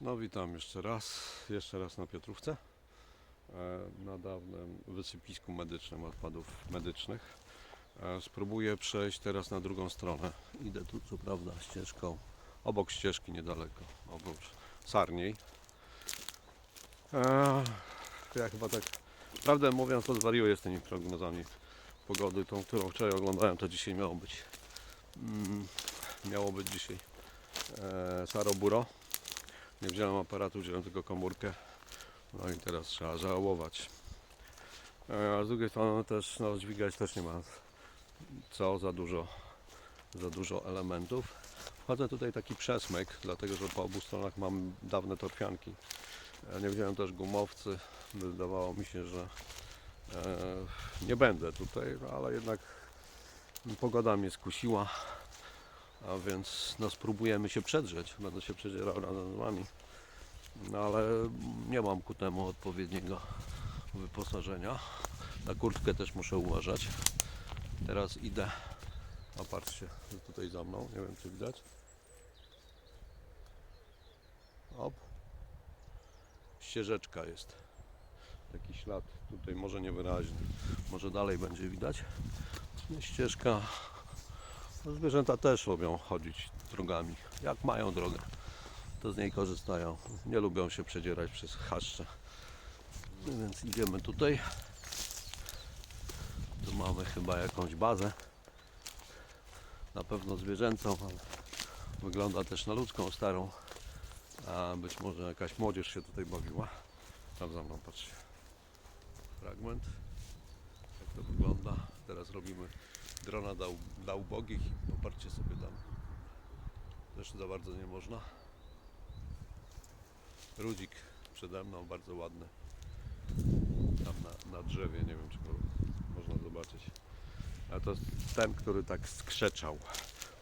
No witam jeszcze raz, jeszcze raz na Piotrówce, e, na dawnym wysypisku medycznym odpadów medycznych. E, Spróbuję przejść teraz na drugą stronę. Idę tu co prawda ścieżką, obok ścieżki niedaleko, obok Sarniej. E, Ja chyba tak, prawdę mówiąc, to zwariuję z tymi prognozami pogody. Tą, którą wczoraj oglądałem, to dzisiaj miało być. Mm, miało być dzisiaj Saroburo. Nie wziąłem aparatu, wziąłem tylko komórkę. No i teraz trzeba żałować. E, A z drugiej strony też no, dźwigać też nie ma co za dużo, za dużo elementów. Wchodzę tutaj taki przesmyk, dlatego że po obu stronach mam dawne torfianki. Nie wziąłem też gumowcy. Wydawało mi się, że e, nie będę tutaj, no, ale jednak pogoda mnie skusiła. A więc no, spróbujemy się przedrzeć. Będę się przedzierał razem z Wami. No ale nie mam ku temu odpowiedniego wyposażenia. Na kurtkę też muszę uważać. Teraz idę. A patrzcie, tutaj za mną. Nie wiem czy widać. Op. Ścieżeczka jest. Taki ślad. Tutaj może niewyraźny. Może dalej będzie widać. Ścieżka no, Zwierzęta też lubią chodzić drogami. Jak mają drogę, to z niej korzystają. Nie lubią się przedzierać przez chaszcze. No Więc idziemy tutaj. Tu mamy chyba jakąś bazę. Na pewno zwierzęcą, ale wygląda też na ludzką starą. A być może jakaś młodzież się tutaj bawiła. Tam za mną patrzcie. Fragment. Jak to wygląda. Teraz robimy drona dla, dla ubogich i popatrzcie sobie tam. Też za bardzo nie można. Rudzik przede mną, bardzo ładny. Tam na, na drzewie, nie wiem czy go można zobaczyć. A to ten, który tak skrzeczał.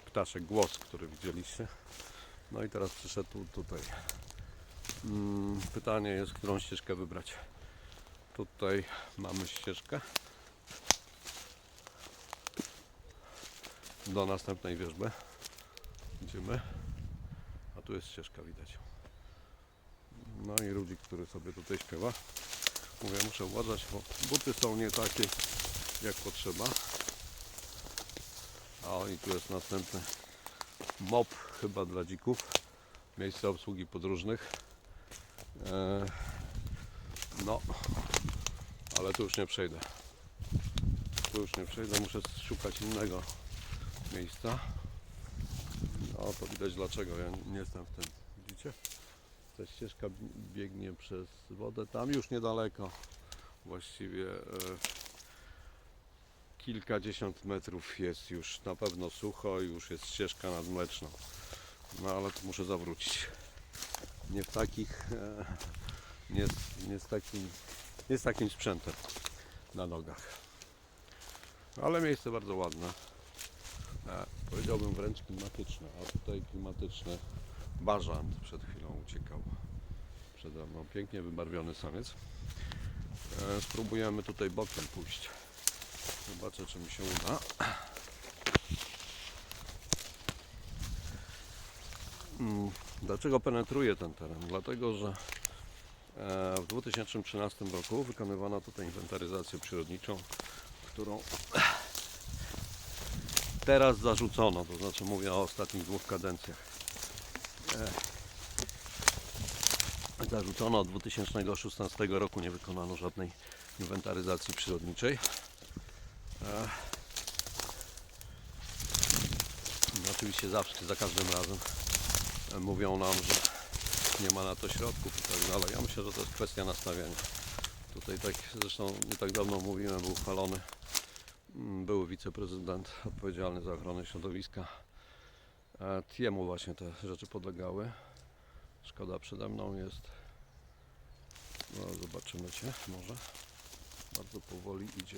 Ptaszek głos, który widzieliście. No i teraz przyszedł tu, tutaj. Mm, pytanie jest, którą ścieżkę wybrać. Tutaj mamy ścieżkę. Do następnej wierzby. Idziemy. A tu jest ścieżka, widać. No i Rudzik, który sobie tutaj śpiewa. Mówię, muszę uważać, bo buty są nie takie jak potrzeba. A i tu jest następny mop chyba dla dzików. Miejsce obsługi podróżnych. E, no, ale tu już nie przejdę. Tu już nie przejdę, muszę szukać innego miejsca. No to widać dlaczego ja nie jestem w tym. Widzicie? Ta ścieżka biegnie przez wodę. Tam już niedaleko. Właściwie e, kilkadziesiąt metrów jest już na pewno sucho już jest ścieżka nadmleczna. No ale tu muszę zawrócić. Nie w takich e, nie, nie z takim nie z takim sprzętem na nogach. Ale miejsce bardzo ładne. Powiedziałbym wręcz klimatyczne, a tutaj klimatyczny bażant przed chwilą uciekał przede mną. Pięknie wybarwiony samiec. E, spróbujemy tutaj bokiem pójść. Zobaczę, czy mi się uda. Mm, Dlaczego penetruję ten teren? Dlatego, że e, w 2013 roku wykonywano tutaj inwentaryzację przyrodniczą, którą teraz zarzucono, to znaczy mówię o ostatnich dwóch kadencjach. E, Zarzucono od 2016 roku, nie wykonano żadnej inwentaryzacji przyrodniczej. E, no Oczywiście zawsze, za każdym razem e, mówią nam, że nie ma na to środków i tak dalej. Ja myślę, że to jest kwestia nastawienia. Tutaj tak, zresztą nie tak dawno mówiłem, był uchwalony Były wiceprezydent odpowiedzialny za ochronę środowiska. E, Jemu właśnie te rzeczy podlegały. Szkoda przede mną jest. No, zobaczymy Cię może. Bardzo powoli idzie.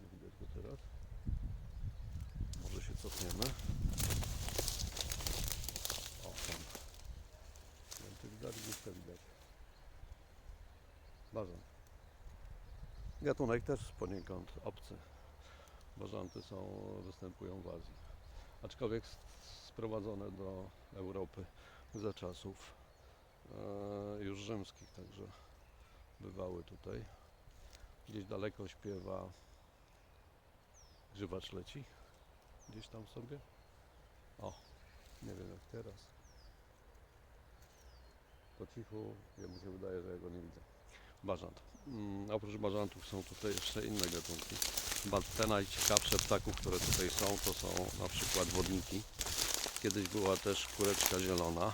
Nie widać go teraz. Może się cofniemy. O, tam. Widać, widać. Gatunek też poniekąd obcy. Bażanty są, występują w Azji. Aczkolwiek sprowadzone do Europy za czasów e, już rzymskich, także bywały tutaj. Gdzieś daleko śpiewa grzywacz leci. Gdzieś tam sobie. O, nie wiem jak teraz. Po cichu, ja mi się wydaje, że ja go nie widzę. Bażant. Mm, oprócz bażantów są tutaj jeszcze inne gatunki. Te najciekawsze ptaków, które tutaj są, to są na przykład wodniki. Kiedyś była też kureczka zielona.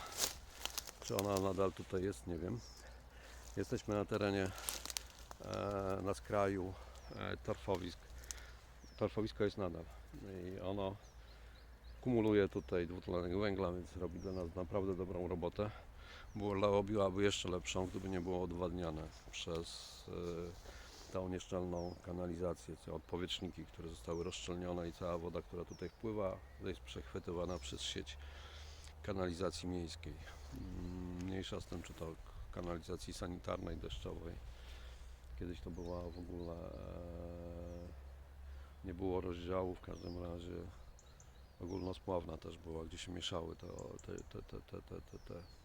Czy ona nadal tutaj jest, nie wiem. Jesteśmy na terenie, e, na skraju e, torfowisk. Torfowisko jest nadal i ono kumuluje tutaj dwutlenek węgla, więc robi dla nas naprawdę dobrą robotę. Było, robiłaby jeszcze lepszą, gdyby nie było odwadniane przez e, tą nieszczelną kanalizację, te odpowietrzniki, które zostały rozszczelnione i cała woda, która tutaj wpływa, jest przechwytywana przez sieć kanalizacji miejskiej. Mm, Mniejsza z tym, czy to kanalizacji sanitarnej, deszczowej. Kiedyś to była w ogóle, e, nie było rozdziału, w każdym razie ogólnospławna też była, gdzie się mieszały te, te, te, te, te, te, te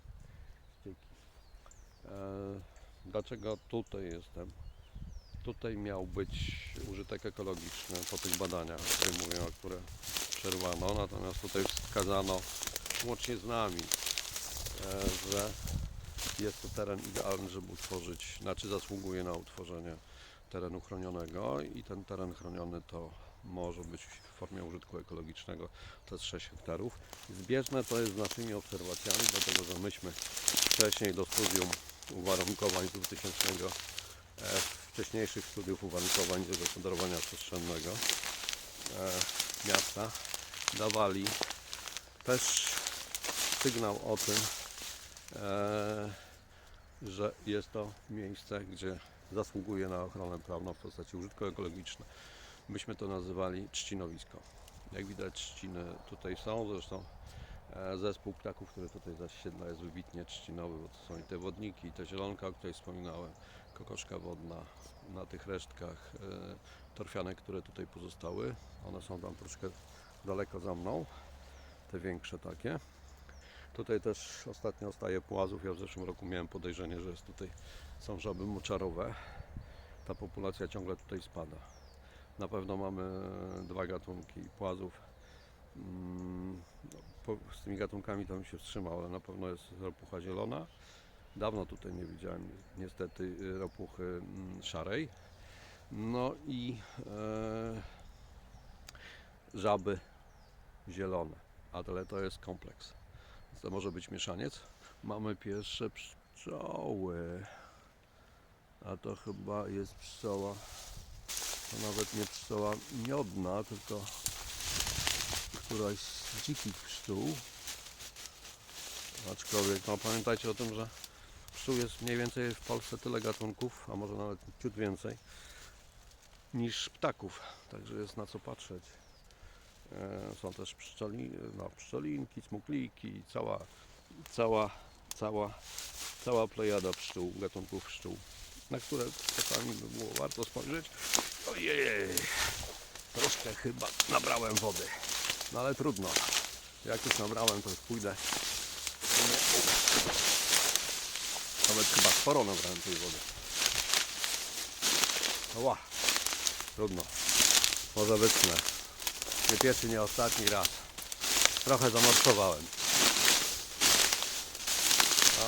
dlaczego tutaj jestem? Tutaj miał być użytek ekologiczny po tych badaniach, które mówię, które przerwano, natomiast tutaj wskazano łącznie z nami, e, że jest to teren idealny, żeby utworzyć, znaczy zasługuje na utworzenie terenu chronionego i ten teren chroniony to może być w formie użytku ekologicznego, to jest 6 hektarów. Zbieżne to jest z naszymi obserwacjami, dlatego że myśmy wcześniej do studium uwarunkowań 2000 e, wcześniejszych studiów uwarunkowań zagospodarowania przestrzennego e, miasta dawali też sygnał o tym, e, że jest to miejsce, gdzie zasługuje na ochronę prawną w postaci użytku ekologicznego. Myśmy to nazywali trzcinowisko. Jak widać trzciny tutaj są, zresztą zespół ptaków, który tutaj zasiedla jest wybitnie trzcinowy, bo to są i te wodniki, i te zielonka, o której wspominałem, kokoszka wodna na tych resztkach e, torfianek, które tutaj pozostały. One są tam troszkę daleko za mną, te większe takie. Tutaj też ostatnio staje płazów. Ja w zeszłym roku miałem podejrzenie, że jest tutaj są żaby moczarowe. Ta populacja ciągle tutaj spada. Na pewno mamy dwa gatunki płazów. Mm, no, Z tymi gatunkami to bym się wstrzymał, ale na pewno jest ropucha zielona. Dawno tutaj nie widziałem niestety y, ropuchy mm, szarej. No i e, żaby zielone, ale to jest kompleks. To może być mieszaniec. Mamy pierwsze pszczoły. A to chyba jest pszczoła. To nawet nie pszczoła miodna, tylko któraś z dzikich pszczół. Aczkolwiek, no pamiętajcie o tym, że pszczół jest mniej więcej w Polsce tyle gatunków, a może nawet ciut więcej, niż ptaków. Także jest na co patrzeć. E, Są też pszczoli, no, smukliki, cała, cała, cała, cała plejada pszczół, gatunków pszczół, na które czasami by było warto spojrzeć. Ojej, troszkę chyba nabrałem wody, no ale trudno. Jak już nabrałem, to już pójdę. Nawet chyba sporo nabrałem tej wody. Ła, trudno. Może wytnę. Nie pierwszy, nie ostatni raz. Trochę zamorskowałem.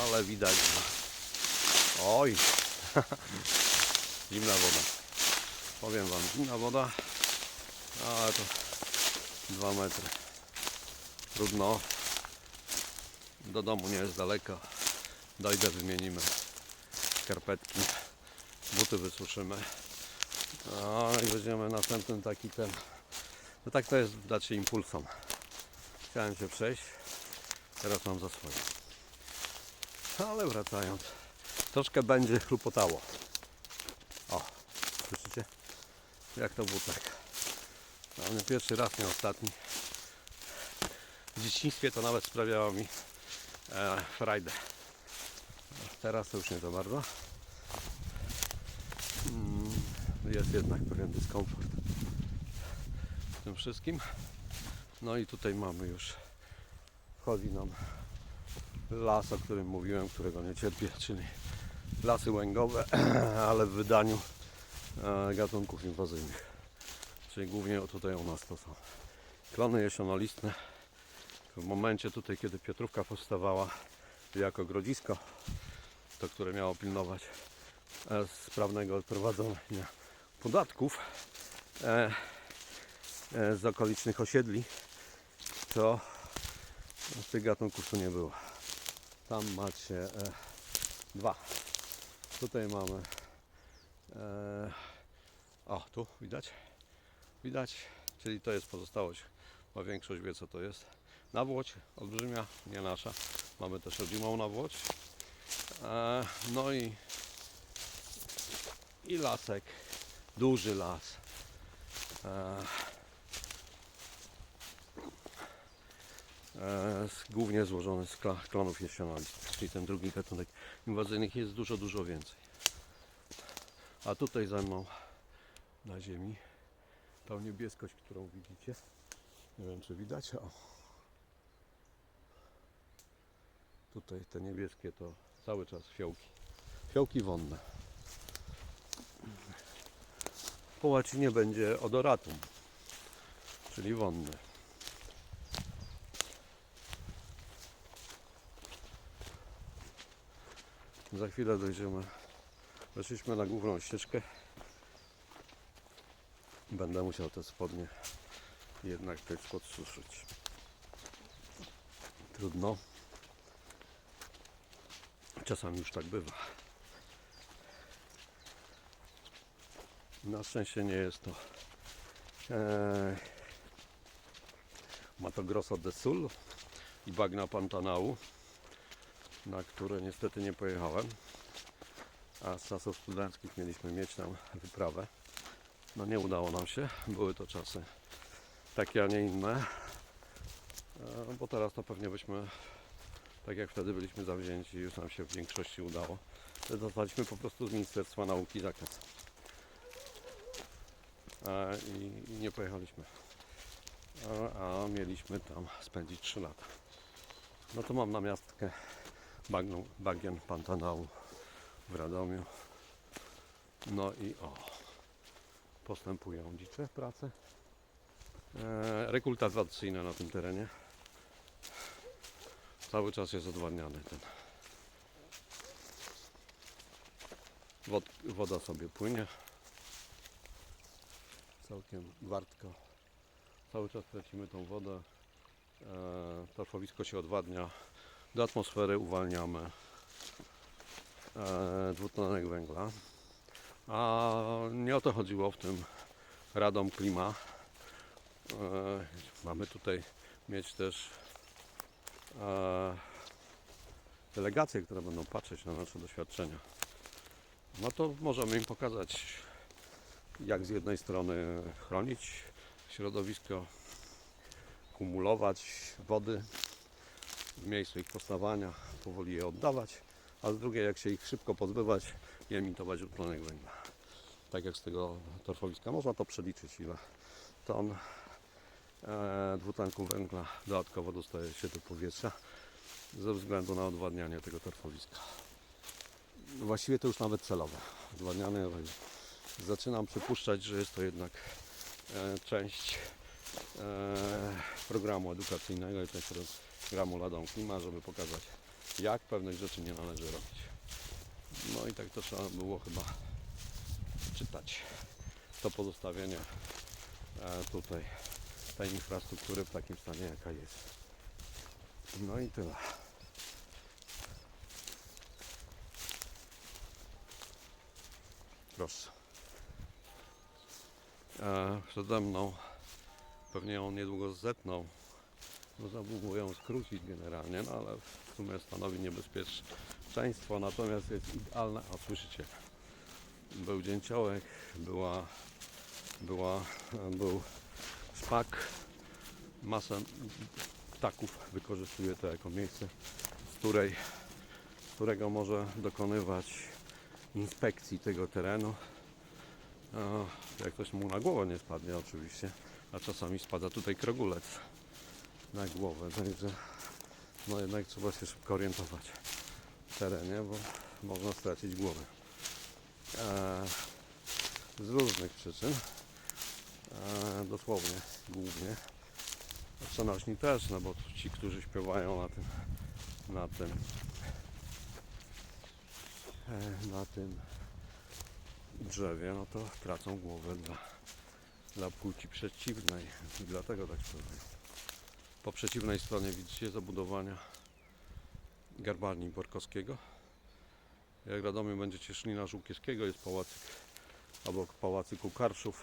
Ale widać. że- Oj. zimna woda. Powiem Wam, zimna woda. Ale to 2 metry. Trudno. Do domu nie jest daleko. Dojdę, wymienimy skarpetki. Buty wysuszymy. No i weźmiemy następny taki ten no tak to jest dać się impulsom. Chciałem się przejść, teraz mam za swoje. Ale wracając, troszkę będzie chlupotało. O, słyszycie? Jak to butek. Nie pierwszy raz, nie ostatni. W dzieciństwie to nawet sprawiało mi e, frajdę. Teraz to już nie za bardzo. Mm, Jest jednak pewien dyskomfort w tym wszystkim. No i tutaj mamy już, wchodzi nam las, o którym mówiłem, którego nie cierpię, czyli lasy łęgowe, ale w wydaniu e, gatunków inwazyjnych. Czyli głównie tutaj u nas to są klony jesionolistne. W momencie tutaj, kiedy Piotrówka powstawała jako grodzisko, to które miało pilnować e, sprawnego odprowadzania podatków e, e, z okolicznych osiedli, to tych gatunków tu nie było. Tam macie dwa. Tutaj mamy. O, tu widać? Widać, czyli to jest pozostałość. Bo większość wie co to jest. Nawłoć olbrzymia, nie nasza. Mamy też rodzimą nawłoć. E, no i, i lasek, duży las. E, e, głównie złożony z klonów jesionalistych, czyli ten drugi gatunek inwazyjnych jest dużo, dużo więcej. A tutaj ze mną na ziemi tą niebieskość, którą widzicie. Nie wiem czy widać. O. Tutaj te niebieskie to cały czas fiołki. Fiołki wonne. Po łacinie będzie odoratum, czyli wonny. Za chwilę dojdziemy. Weszliśmy na główną ścieżkę. Będę musiał te spodnie jednak też podsuszyć. Trudno. Czasami już tak bywa. Na szczęście nie jest to e, Mato Grosso de Sul i bagna Pantanału, na które niestety nie pojechałem. A z czasów studenckich mieliśmy mieć tam wyprawę. No nie udało nam się. Były to czasy takie, a nie inne. E, Bo teraz to pewnie byśmy, tak jak wtedy byliśmy zawzięci, już nam się w większości udało. Dostaliśmy po prostu z Ministerstwa Nauki zakaz. E, I, nie pojechaliśmy. A, a mieliśmy tam spędzić 3 lata. No to mam namiastkę bagną, bagien Pantanału w Radomiu. No i o, postępują dzicze prace. Rekultywacyjne na tym terenie. Cały czas jest odwadniany ten. Wod, woda sobie płynie. Całkiem wartko. Cały czas tracimy tą wodę. E, torfowisko się odwadnia. Do atmosfery uwalniamy e, dwutlenek węgla. A nie o to chodziło w tym Radom Klima. E, mamy tutaj mieć też e, delegacje, które będą patrzeć na nasze doświadczenia. No to możemy im pokazać, jak z jednej strony chronić środowisko, kumulować wody w miejscu ich powstawania, powoli je oddawać, a z drugiej jak się ich szybko pozbywać i emitować dwutlenek węgla. Tak jak z tego torfowiska można to przeliczyć ile ton e, dwutlenku węgla dodatkowo dostaje się do powietrza ze względu na odwadnianie tego torfowiska. Właściwie to już nawet celowe odwadnianie, ale zaczynam przypuszczać, że jest to jednak e, część e, programu edukacyjnego i część programu Ladą Klima, żeby pokazać jak pewnych rzeczy nie należy robić. No i tak to trzeba było chyba czytać. To pozostawienie e, tutaj tej infrastruktury w takim stanie jaka jest. No i tyle. Proszę. E, przede mną pewnie on niedługo zetną. Można było ją skrócić generalnie, no ale w sumie stanowi niebezpieczeństwo, natomiast jest idealne, a słyszycie, był dzięciołek, była, była, był szpak, masę ptaków wykorzystuje to jako miejsce, z, której, z którego może dokonywać inspekcji tego terenu. Jak ktoś mu na głowę nie spadnie oczywiście, a czasami spada tutaj krogulec na głowę, także no jednak trzeba się szybko orientować terenie, bo można stracić głowę. E, z różnych przyczyn, e, dosłownie, głównie. Przenośni też, no bo ci, którzy śpiewają na tym, na tym, e, na tym drzewie, no to tracą głowę dla, dla płci przeciwnej i dlatego tak śpiewają. Po przeciwnej stronie widzicie zabudowania garbarni Borkowskiego. Jak Radomiu będziecie szli na Żółkiewskiego, jest pałacyk obok pałacyku Karszów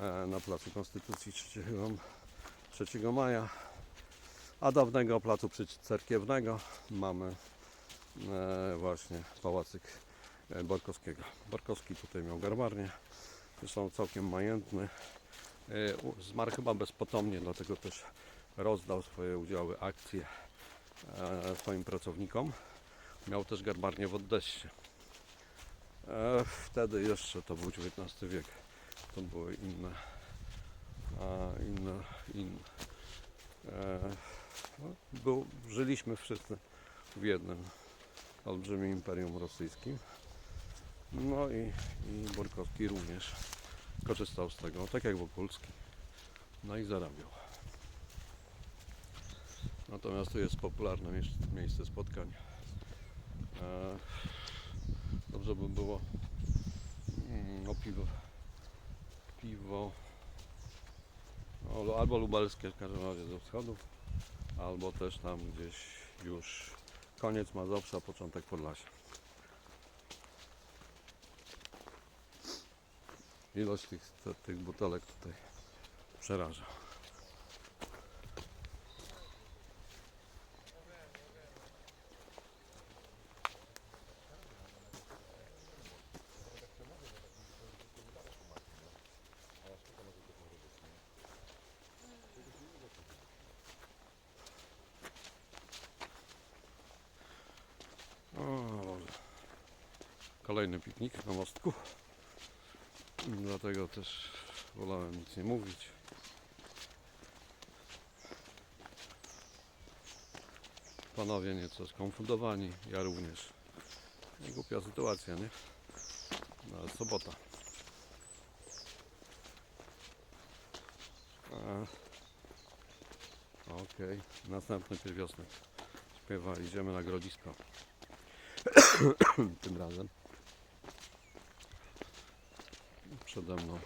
e, na placu Konstytucji 3, 3 maja. A dawnego placu cerkiewnego mamy e, właśnie pałacyk e, Borkowskiego. Borkowski tutaj miał garbarnię, zresztą całkiem majętny. Zmarł chyba bezpotomnie, dlatego też rozdał swoje udziały, akcje swoim pracownikom. Miał też garbarnię w Oddeście. E, Wtedy jeszcze to był XIX wiek. To były inne, inne, inne. E, no, był, żyliśmy wszyscy w jednym olbrzymim imperium rosyjskim. No i, i Borkowski również korzystał z tego, tak jak Wokulski. No i zarabiał. Natomiast to jest popularne miejsce spotkań. E, Dobrze by było mm, o piwo, piwo albo lubelskie w każdym razie ze wschodu, albo też tam gdzieś już koniec Mazowsza, początek Podlasia. Ilość tych, tych butelek tutaj przeraża. O, Boże. Kolejny piknik na mostku. Dlatego też wolałem nic nie mówić. Panowie nieco skonfundowani, ja również. Nie głupia sytuacja, nie? No, ale sobota. Okej, następny pierwiosnek. Śpiewa, idziemy na grodzisko. Tym razem. Przede mną.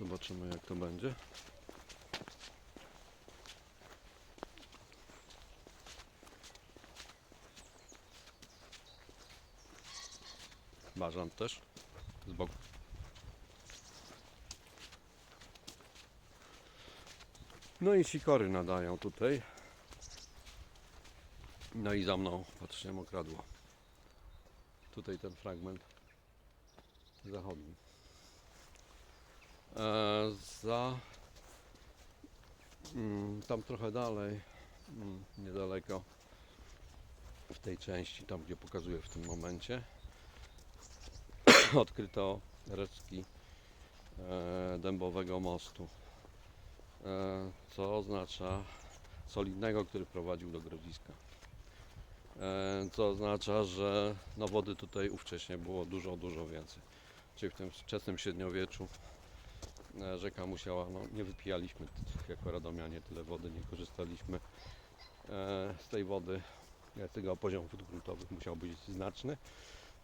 Zobaczymy jak to będzie. Bażant też z boku. No i sikory nadają tutaj. No i za mną, patrzcie, mokradło. Tutaj ten fragment zachodni. E, za mm, tam trochę dalej, mm, niedaleko w tej części, tam gdzie pokazuję w tym momencie, odkryto resztki e, dębowego mostu, e, co oznacza solidnego, który prowadził do Grodziska. Co oznacza, że no wody tutaj ówcześnie było dużo, dużo więcej. Czyli w tym wczesnym średniowieczu rzeka musiała, no nie wypijaliśmy jako radomianie tyle wody, nie korzystaliśmy e, z tej wody, e, tego poziom wód gruntowych musiał być znaczny.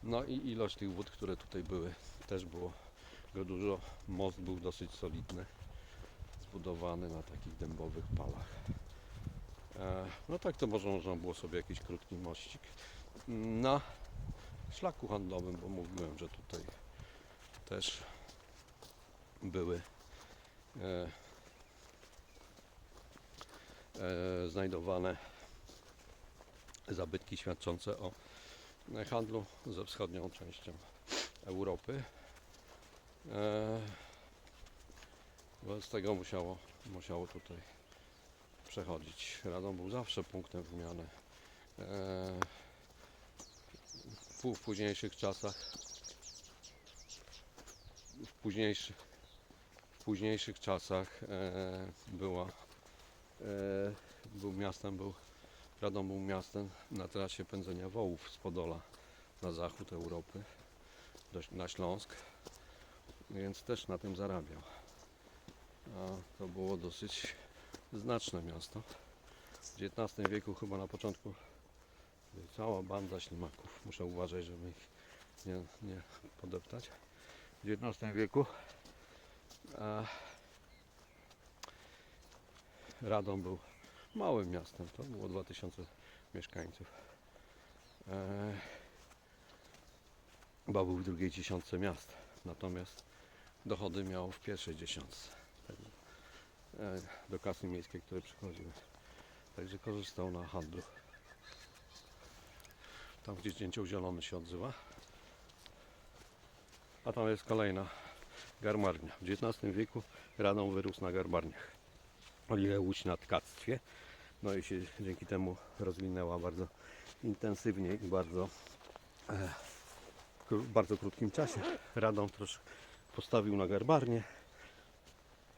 No i ilość tych wód, które tutaj były, też było go dużo. Most był dosyć solidny, zbudowany na takich dębowych palach. E, No tak to może można było sobie jakiś krótki mościk na szlaku handlowym, bo mówiłem, że tutaj też były e, e, znajdowane zabytki świadczące o handlu ze wschodnią częścią Europy. E, wobec tego musiało, musiało tutaj przechodzić. Radom był zawsze punktem wymiany. E, w pó- w późniejszych czasach w późniejszych, późniejszych czasach e, była, e, był miastem, był Radom był miastem na trasie pędzenia wołów z Podola na zachód Europy, na Śląsk, więc też na tym zarabiał. A to było dosyć znaczne miasto. W XIX wieku chyba na początku cała banda ślimaków. Muszę uważać, żeby ich nie, nie podeptać. W XIX wieku Radom był małym miastem. To było 2000 mieszkańców. Chyba był w drugiej dziesiątce miast. Natomiast dochody miało w pierwszej dziesiątce. Do kasy miejskiej, które przychodziły. Także korzystał na handlu. Tam gdzieś dzięcioł zielony się odzywa. A tam jest kolejna garmarnia. W XIX wieku Radom wyrósł na garmarniach. Oliwę łódź na tkactwie. No i się dzięki temu rozwinęła bardzo intensywnie i bardzo e, kró- bardzo krótkim czasie. Radom troszkę postawił na garbarnię.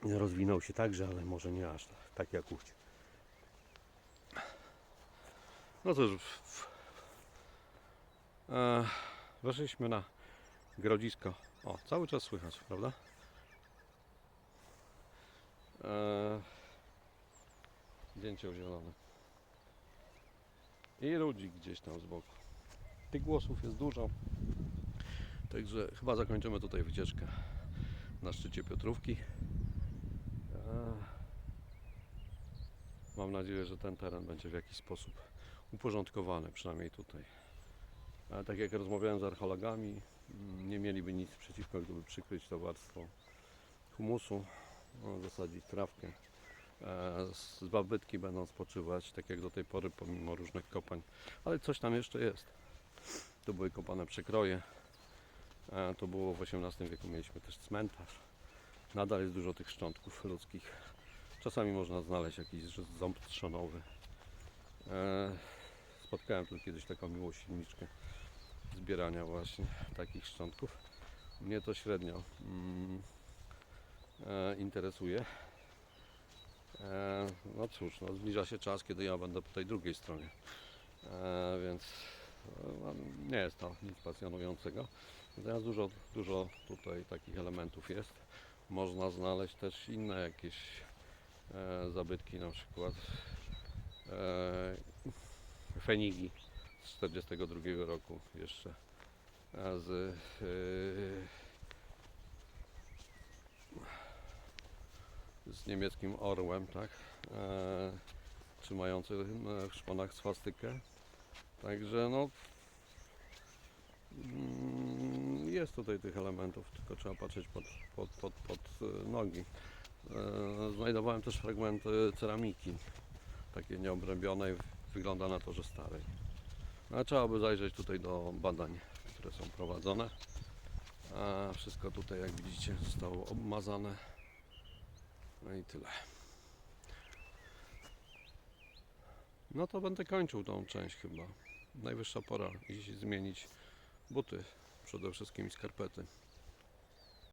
Rozwinął się także, ale może nie aż tak, jak Łódź. No już w, w, e, weszliśmy na grodzisko. O, cały czas słychać, prawda? E, Zdjęcie zielone. I ludzi gdzieś tam z boku. Tych głosów jest dużo. Także chyba zakończymy tutaj wycieczkę na szczycie Piotrówki. E, Mam nadzieję, że ten teren będzie w jakiś sposób uporządkowany, przynajmniej tutaj. Ale tak jak rozmawiałem z archeologami, nie mieliby nic przeciwko, gdyby przykryć to warstwą humusu, no, zasadzić trawkę. E, z- Zabytki będą spoczywać, tak jak do tej pory, pomimo różnych kopań. Ale coś tam jeszcze jest. Tu były kopane przekroje. E, To było w XVIII wieku, mieliśmy też cmentarz. Nadal jest dużo tych szczątków ludzkich. Czasami można znaleźć jakiś ząb trzonowy. E, Spotkałem tu kiedyś taką miłośniczkę zbierania właśnie takich szczątków. Mnie to średnio mm, e, interesuje. E, no cóż, no, zbliża się czas, kiedy ja będę po tej drugiej stronie. E, więc no, nie jest to nic pasjonującego. Natomiast dużo, dużo tutaj takich elementów jest. Można znaleźć też inne jakieś e, zabytki, na przykład e, fenigi 42 roku jeszcze z e, z niemieckim orłem, tak? E, trzymający e, w szponach swastykę. Także no mm, jest tutaj tych elementów, tylko trzeba patrzeć pod, pod, pod, pod e, nogi. E, Znajdowałem też fragmenty ceramiki, takiej nieobrębionej, wygląda na to, że starej. Trzeba by zajrzeć tutaj do badań, które są prowadzone. A wszystko tutaj, jak widzicie, zostało obmazane. No i tyle. No to będę kończył tą część chyba. Najwyższa pora iść zmienić buty, przede wszystkim skarpety.